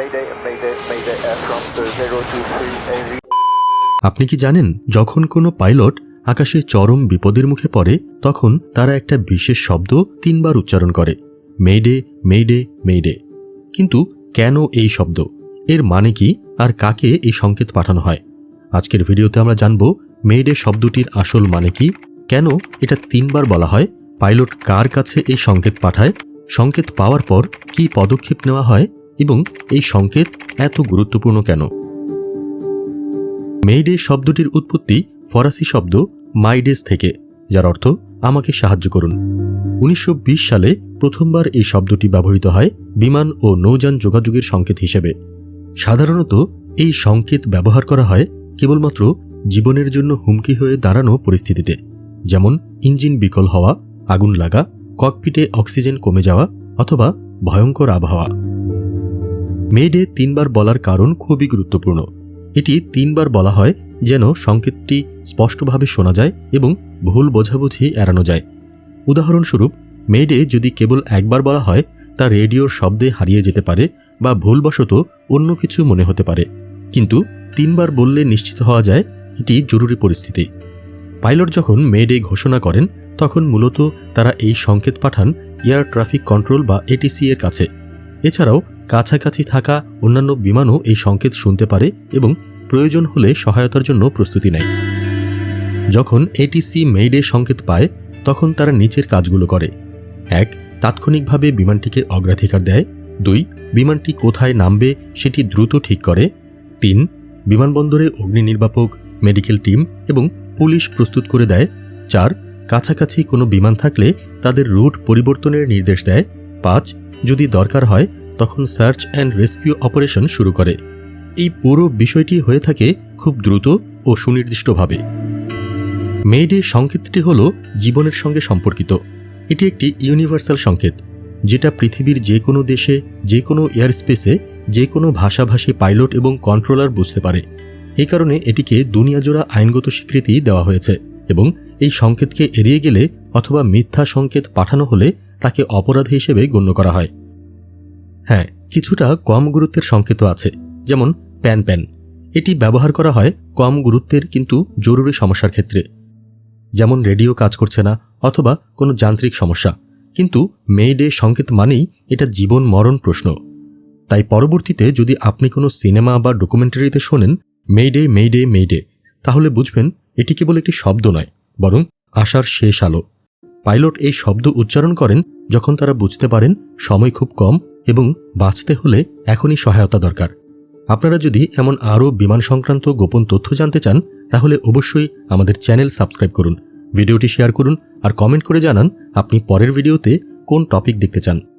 Mayday, Mayday, Mayday, aircraft uh, 023 AV. আপনি কি জানেন যখন কোনো পাইলট আকাশে চরম বিপদের মুখে পড়ে তখন তারা একটা বিশেষ শব্দ তিনবার উচ্চারণ করে। মেডে মেডে মেডে কিন্তু কেন এই শব্দ? এর মানে কি আর কাকে এই সংকেত পাঠানো হয়? আজকের ভিডিওতে আমরা জানব মেডে শব্দটির আসল মানে কি? কেন এটা তিনবার বলা হয়? পাইলট কার কাছে এই সংকেত পাঠায়? সংকেত পাওয়ার পর কি পদক্ষেপ নেওয়া হয়? এবং এই সংকেত এত গুরুত্বপূর্ণ কেন? মেইডে শব্দটির উৎপত্তি ফরাসি শব্দ মাইডেস থেকে, যার অর্থ আমাকে সাহায্য করুন। উনিশশো বিশ সালে প্রথমবার এই শব্দটি ব্যবহৃত হয় বিমান ও নৌযান যোগাযোগের সংকেত হিসেবে। সাধারণত এই সংকেত ব্যবহার করা হয় কেবলমাত্র জীবনের জন্য হুমকি হয়ে দাঁড়ানো পরিস্থিতিতে, যেমন ইঞ্জিন বিকল হওয়া, আগুন লাগা, ককপিটে অক্সিজেন কমে যাওয়া, অথবা ভয়ঙ্কর আবহাওয়া। মেডে তিনবার বলার কারণ খুবই গুরুত্বপূর্ণ। এটি তিনবার বলা হয় যেন সংকেতটি স্পষ্টভাবে শোনা যায় এবং ভুল বোঝাবুঝি এড়ানো যায়। উদাহরণস্বরূপ, মেডে যদি কেবল একবার বলা হয়, তা রেডিওর শব্দে হারিয়ে যেতে পারে বা ভুলবশত অন্য কিছু মনে হতে পারে। কিন্তু তিনবার বললে নিশ্চিত হওয়া যায়, এটি জরুরি পরিস্থিতি। পাইলট যখন মেডে ঘোষণা করেন, তখন মূলত তারা এই সংকেত পাঠান এয়ার ট্রাফিক কন্ট্রোল বা এটিসি এর কাছে। এছাড়াও কাছাকাছি থাকা অন্যান্য বিমানও এই সংকেত শুনতে পারে এবং প্রয়োজন হলে সহায়তার জন্য প্রস্তুতি নেয়। যখন এটিসি মেইডে সংকেত পায়, তখন তারা নিচের কাজগুলো করে। এক, তাৎক্ষণিকভাবে বিমানটিকে অগ্রাধিকার দেয়। দুই, বিমানটি কোথায় নামবে সেটি দ্রুত ঠিক করে। তিন, বিমানবন্দরে অগ্নি নির্বাপক, মেডিকেল টিম এবং পুলিশ প্রস্তুত করে দেয়। চার, কাছাকাছি কোনো বিমান থাকলে তাদের রুট পরিবর্তনের নির্দেশ দেয়। পাঁচ, যদি দরকার হয় তখন সার্চ অ্যান্ড রেস্কিউ অপারেশন শুরু করে। এই পুরো বিষয়টি হয়ে থাকে খুব দ্রুত ও সুনির্দিষ্টভাবে। মেইডে সংকেতটি হল জীবনের সঙ্গে সম্পর্কিত। এটি একটি ইউনিভার্সাল সংকেত, যেটা পৃথিবীর যে কোনো দেশে, যে কোনো এয়ার স্পেসে যে কোনো ভাষাভাষী পাইলট এবং কন্ট্রোলার বুঝতে পারে। এই কারণে এটিকে দুনিয়াজোড়া আইনগত স্বীকৃতি দেওয়া হয়েছে এবং এই সংকেতকে এড়িয়ে গেলে অথবা মিথ্যা সংকেত পাঠানো হলে তাকে অপরাধ হিসেবে গণ্য করা হয়। হ্যাঁ কিছুটা কম গুরুত্বের সংকেতও আছে, যেমন প্যান প্যান। এটি ব্যবহার করা হয় কম গুরুত্বের কিন্তু জরুরি সমস্যার ক্ষেত্রে। যেমন রেডিও কাজ করছে না অথবা কোনো যান্ত্রিক সমস্যা। কিন্তু মেইডে সংকেত মানেই এটা জীবন মরণ প্রশ্ন। তাই পরবর্তীতে যদি আপনি কোনো সিনেমা বা ডকুমেন্টারিতে শোনেন মেইডে মেইডে মেইডে তাহলে বুঝবেন এটি কেবল একটি শব্দ নয়, বরং আশার শেষ আলো। পাইলট এই শব্দ উচ্চারণ করেন যখন তারা বুঝতে পারেন সময় খুব কম এবং বাঁচতে হলে এখনই সহায়তা দরকার। আপনারা যদি এমন আরও বিমান সংক্রান্ত গোপন তথ্য জানতে চান, তাহলে অবশ্যই আমাদের চ্যানেল সাবস্ক্রাইব করুন, ভিডিওটি শেয়ার করুন, আর কমেন্ট করে জানান আপনি পরের ভিডিওতে কোন টপিক দেখতে চান।